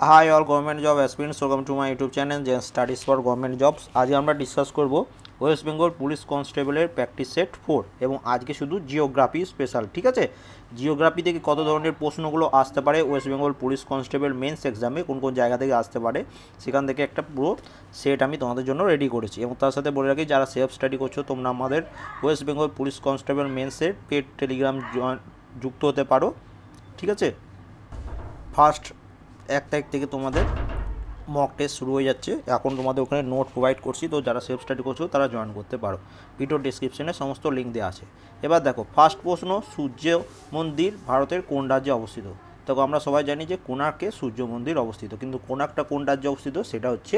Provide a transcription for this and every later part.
Hi all government job aspirants welcome to my YouTube channel যে studies for government jobs আজ আমরা discuss করব West Bengal police কনস্টেবলের practice set four এবং আজকে শুধু জিওগ্রাফি স্পেশাল ঠিক আছে? জিওগ্রাফি থেকে কত ধরনের প্রশ্নগুলো আসতে পারে West Bengal police constable mains এক্সামে কোন কোন জায়গা থেকে আসতে পারে, সেখান থেকে একটা পুরো সেট আমি তোমাদের জন্য রেডি করেছি। এবং তার সাথে বলে রাখি, যারা সেলফ স্টাডি করছ, তোমরা আমাদের ওয়েস্ট বেঙ্গল পুলিশ কনস্টেবল মেন্সের পেড টেলিগ্রাম যুক্ত হতে পারো, ঠিক আছে? ফার্স্ট এক তারিখ থেকে তোমাদের মক টেস্ট শুরু হয়ে যাচ্ছে। এখন তোমাদের ওখানে নোট প্রোভাইড করছি, তো যারা সেলফ স্টাডি করছ তারা জয়েন করতে পারো। ভিডিও ডিসক্রিপশনে সমস্ত লিঙ্ক দেওয়া আছে। এবার দেখো ফার্স্ট প্রশ্ন, সূর্য মন্দির ভারতের কোন রাজ্যে অবস্থিত? তো আমরা সবাই জানি যে কোণার্কে সূর্য মন্দির অবস্থিত, কিন্তু কোণার্কটা কোন রাজ্যে অবস্থিত সেটা হচ্ছে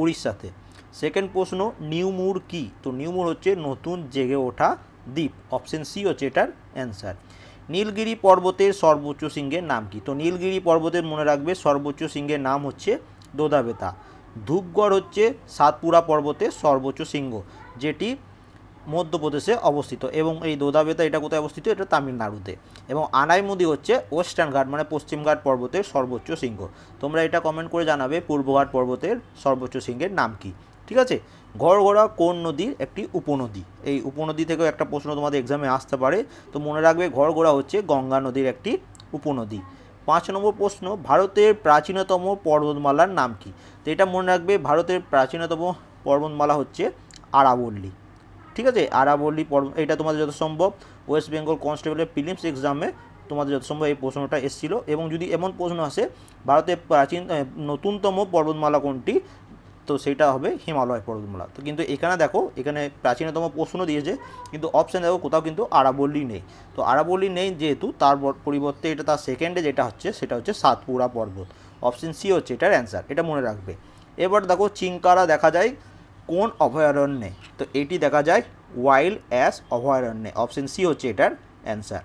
উড়িষ্যাতে। সেকেন্ড প্রশ্ন নিউমুর কি? তো নিউমুর হচ্ছে নতুন জেগে ওঠা দ্বীপ। অপশন সি হচ্ছে এটার অ্যান্সার নীলগিরি পর্বতের সর্বোচ্চ শৃঙ্গের নাম কি? তো নীলগিরি পর্বতের মনে রাখবে, সর্বোচ্চ শৃঙ্গের নাম হচ্ছে দোদাবেতা। ধূপগড় হচ্ছে সাতপুরা পর্বতের সর্বোচ্চ শৃঙ্গ যেটি মধ্যপ্রদেশে অবস্থিত। এবং এই দোদাবেতা এটা কোথায় অবস্থিত? এটা তামিলনাড়ুতে। এবং আনাইমুদি হচ্ছে ওয়েস্টার্ন ঘাট মানে পশ্চিমঘাট পর্বতের সর্বোচ্চ শৃঙ্গ তোমরা এটা কমেন্ট করে জানাবে পূর্বঘাট পর্বতের সর্বোচ্চ শৃঙ্গের নাম কি। ঠিক আছে? ঘরঘোড়া কোন নদীর একটি উপনদী? এই উপনদী থেকেও একটা প্রশ্ন তোমাদের এক্সামে আসতে পারে। তো মনে রাখবে ঘরঘোড়া হচ্ছে গঙ্গা নদীর একটি উপনদী। পাঁচ নম্বর প্রশ্ন, ভারতের প্রাচীনতম পর্বতমালার নাম কি? তো এটা মনে রাখবে ভারতের প্রাচীনতম পর্বতমালা হচ্ছে আরাবল্লী। ঠিক আছে? আরাবল্লী পর্ব, এটা তোমাদের যত সম্ভব। ওয়েস্ট বেঙ্গল কনস্টেবলের প্রিলিমস এক্সামে তোমাদের যত সম্ভব এই প্রশ্নটা এসেছিল। এবং যদি এমন প্রশ্ন আসে, ভারতের প্রাচীন নতুনতম পর্বতমালা কোনটি? তো সেটা হবে হিমালয় পর্বতমালা। তো কিন্তু এখানে দেখো, এখানে প্রাচীনতম প্রশ্ন দিয়েছে, কিন্তু অপশান দেখো কোথাও কিন্তু আরাবল্লী নেই। তো আরাবল্লী নেই যেহেতু, তার পরিবর্তে এটা তার সেকেন্ডে যেটা হচ্ছে, সেটা হচ্ছে সাতপুরা পর্বত। অপশন সি হচ্ছে এটার অ্যান্সার এটা মনে রাখবে। এবার দেখো চিঙ্কারা দেখা যায় কোন অভয়ারণ্যে? তো এটি দেখা যায় ওয়াইল্ড অ্যাস অভয়ারণ্যে। অপশন সি হচ্ছে এটার অ্যান্সার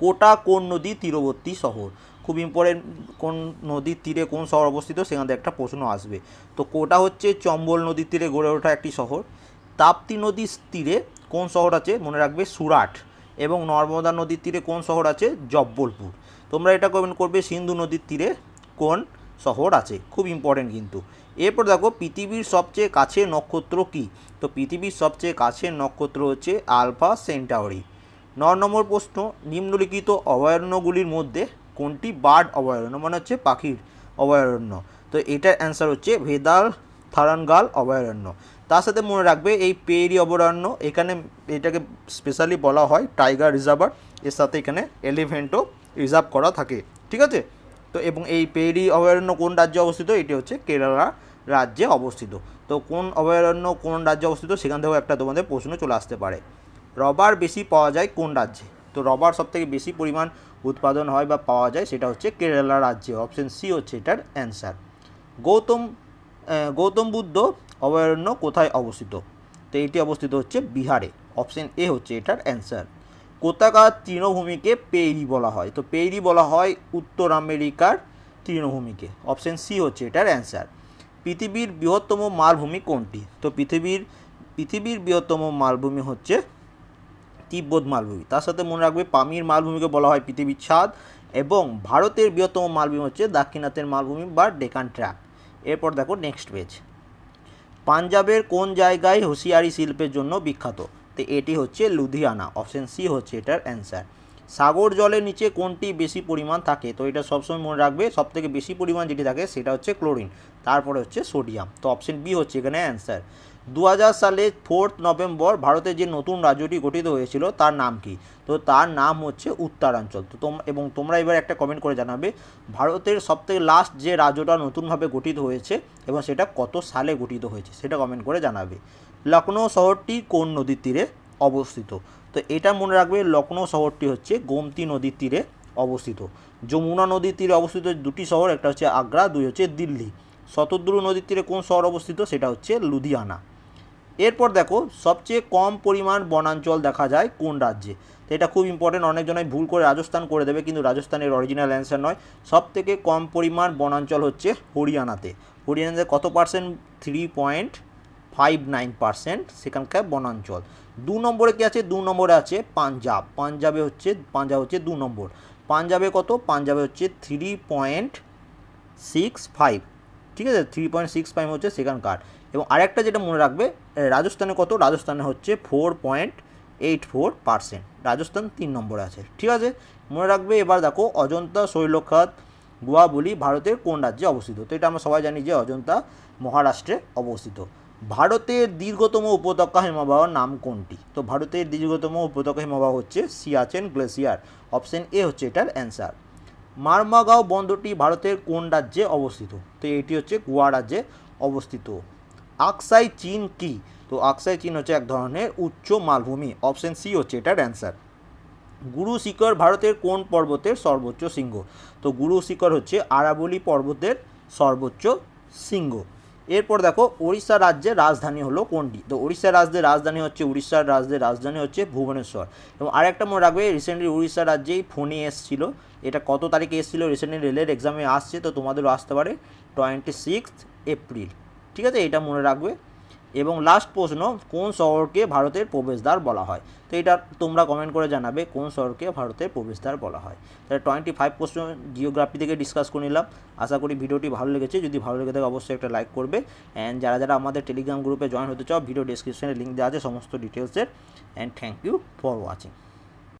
কোটা কোন নদী তীরবর্তী শহর? খুব ইম্পর্টেন্ট কোন নদীর তীরে কোন শহর অবস্থিত, সেখান থেকে একটা প্রশ্ন আসবে। তো কোটা হচ্ছে চম্বল নদীর তীরে গড়ে ওঠা একটি শহর। তাপ্তি নদীর তীরে কোন শহর আছে? মনে রাখবে সুরাট। এবং নর্মদা নদীর তীরে কোন শহর আছে? জব্বলপুর। তোমরা এটা কমেন্ট করবে, সিন্ধু নদীর তীরে কোন শহর আছে? খুব ইম্পর্টেন্ট কিন্তু। এরপর দেখো, পৃথিবীর সবচেয়ে কাছের নক্ষত্র কি? তো পৃথিবীর সবচেয়ে কাছের নক্ষত্র হচ্ছে আলফা সেন্টাউরি। ন নম্বর প্রশ্ন, নিম্নলিখিত অভয়ারণ্যগুলির মধ্যে কোনটি বার্ড অভয়ারণ্য? মানে হচ্ছে পাখির অভয়ারণ্য। তো এটার অ্যান্সার হচ্ছে ভেদাল থারানগাল অভয়ারণ্য। তার সাথে মনে রাখবে এই পেরি অভয়ারণ্য, এখানে এটাকে স্পেশালি বলা হয় টাইগার রিজার্ভার এর সাথে এখানে এলিফেন্টও রিজার্ভ করা থাকে, ঠিক আছে? তো এবং এই পেরি অভয়ারণ্য কোন রাজ্যে অবস্থিত? এটি হচ্ছে কেরালা রাজ্যে অবস্থিত। তো কোন অভয়ারণ্য কোন রাজ্যে অবস্থিত? সেখান থেকেও একটা তোমাদের প্রশ্ন চলে আসতে পারে। রবার বেশি পাওয়া যায় কোন রাজ্যে? তো রবার সবথেকে বেশি পরিমাণ উৎপাদন হয় বা পাওয়া যায় সেটা হচ্ছে কেরালা রাজ্যে। অপশন সি হচ্ছে এটার অ্যান্সার গৌতম গৌতম বুদ্ধ অভয়ারণ্য কোথায় অবস্থিত? তো এটি অবস্থিত হচ্ছে বিহারে। অপশন এ হচ্ছে এটার অ্যান্সার কোথাকার তৃণভূমিকে পেইরি বলা হয়? তো পেইরি বলা হয় উত্তর আমেরিকার তৃণভূমিকে। অপশন সি হচ্ছে এটার অ্যান্সার পৃথিবীর বৃহত্তম মালভূমি কোনটি? তো পৃথিবীর পৃথিবীর বৃহত্তম মালভূমি হচ্ছে তিব্বত মালভূমি। তার সাথে মনে রাখবে পামির মালভূমিকে বলা হয় পৃথিবীর ছাদ এবং ভারতের বৃহত্তম মালভূমি হচ্ছে দাক্ষিণাত্যের মালভূমি বা ডেকান ট্র্যাক এরপর দেখো নেক্সট পেজ পাঞ্জাবের কোন জায়গায় হুঁশিয়ারি শিল্পের জন্য বিখ্যাত? তো এটি হচ্ছে লুধিয়ানা। অপশন সি হচ্ছে এটার অ্যান্সার সাগর জলের নিচে কোনটি বেশি পরিমাণ থাকে? তো এটা সবসময় মনে রাখবে সবথেকে বেশি পরিমাণ যেটি থাকে সেটা হচ্ছে ক্লোরিন তারপরে হচ্ছে সোডিয়াম তো অপশন বি হচ্ছে এখানে অ্যান্সার দু হাজার সালে ফোর্থ নভেম্বর ভারতের যে নতুন রাজ্যটি গঠিত হয়েছিল, তার নাম কি? তো তার নাম হচ্ছে উত্তরাঞ্চল। তো তোম, এবং তোমরা এবার একটা কমেন্ট করে জানাবে, ভারতের সবথেকে লাস্ট যে রাজ্যটা নতুনভাবে গঠিত হয়েছে এবং সেটা কত সালে গঠিত হয়েছে, সেটা কমেন্ট করে জানাবে। লখনৌ শহরটি কোন নদীর তীরে অবস্থিত? তো এটা মনে রাখবে, লখনৌ শহরটি হচ্ছে গোমতী নদীর তীরে অবস্থিত। যমুনা নদীর তীরে অবস্থিত দুটি শহর, একটা হচ্ছে আগ্রা, দুই হচ্ছে দিল্লি। শতদ্রু নদীর তীরে কোন শহর অবস্থিত? সেটা হচ্ছে লুধিয়ানা। এরপর দেখো, সবচেয়ে কম পরিমাণ বনাঞ্চল দেখা যায় কোন রাজ্যে? তো এটা খুব ইম্পর্টেন্ট অনেকজনাই ভুল করে রাজস্থান করে দেবে, কিন্তু রাজস্থানের অরিজিনাল অ্যান্সার নয়। সব থেকে কম পরিমাণ বনাঞ্চল হচ্ছে হরিয়ানাতে। হরিয়ানাতে কত percent three point five nine percent সেখানকার বনাঞ্চল। দু নম্বরে কি আছে? দু নম্বরে আছে পাঞ্জাব। পাঞ্জাবে হচ্ছে, পাঞ্জাব হচ্ছে দু নম্বর। পাঞ্জাবে কত? পাঞ্জাবে হচ্ছে থ্রি পয়েন্ট সিক্স ফাইভ ঠিক আছে? থ্রি পয়েন্ট সিক্স ফাইভ হচ্ছে সেকেন্ড কার্ড এবং আরেকটা যেটা মনে রাখবে, রাজস্থানে কত? রাজস্থানে হচ্ছে four point eight four percent Rajasthan তিন নম্বরে আছে। ঠিক আছে? মনে রাখবে, এবার দেখো, অজন্তা, শৈলখাত, গুয়াবলি ভারতের কোন রাজ্যে অবস্থিত? তো এটা আমরা সবাই জানি যে অজন্তা মহারাষ্ট্রে অবস্থিত। ভারতের দীর্ঘতম উপত্যকা হিমবাহর নাম কোনটি? তো ভারতের দীর্ঘতম উপত্যকা হিমবাহ হচ্ছে সিয়াচেন গ্লেসিয়ার। অপশন এ হচ্ছে এটার অ্যান্সার। মারমাগাঁও বন্দরটি ভারতের কোন রাজ্যে অবস্থিত? তো এটি হচ্ছে গোয়া রাজ্যে অবস্থিত। আকসাই চীন কি? তো আকসাই চীন হচ্ছে এক ধরনের উচ্চ মালভূমি। অপশন সি হচ্ছে এটার অ্যান্সার। গুরু শিখর ভারতের কোন পর্বতের সর্বোচ্চ শৃঙ্গ? তো গুরু শিখর হচ্ছে আরাবলি পর্বতের সর্বোচ্চ শৃঙ্গ। এরপর দেখো ওড়িশা রাজ্যের রাজধানী হলো কোনটি? তো ওড়িশা রাজ্যের রাজধানী হচ্ছে উড়িষ্যার রাজ্যের রাজধানী হচ্ছে ভুবনেশ্বর। এবং আরেকটা মনে রাখবে রিসেন্টলি উড়িষ্যা রাজ্যেই ফোনে এসেছিল। এটা কত তারিখে এসেছিল? রিসেন্টলি রেলের এক্সামে আসছে, তো তোমাদেরও আসতে পারে। টোয়েন্টি সিক্স এপ্রিল ঠিক আছে? এটা মনে রাখবে। এবং লাস্ট প্রশ্ন, কোন শহরকে ভারতের প্রবেশদ্বার বলা হয়? তো এটা তোমরা কমেন্ট করে জানাবে কোন শহরকে ভারতের প্রবেশদ্বার বলা হয়। তাহলে টোয়েন্টি ফাইভ প্রশ্ন জিওগ্রাফি থেকে ডিসকাস করে নিলাম। আশা করি ভিডিওটি ভালো লেগেছে। যদি ভালো লেগে থাকে অবশ্যই একটা লাইক করবে। অ্যান্ড যারা যারা আমাদের টেলিগ্রাম গ্রুপে জয়েন হতে চাও ভিডিও ডিসক্রিপশনে লিঙ্ক দেওয়া আছে, সমস্ত ডিটেলসের and thank you for watching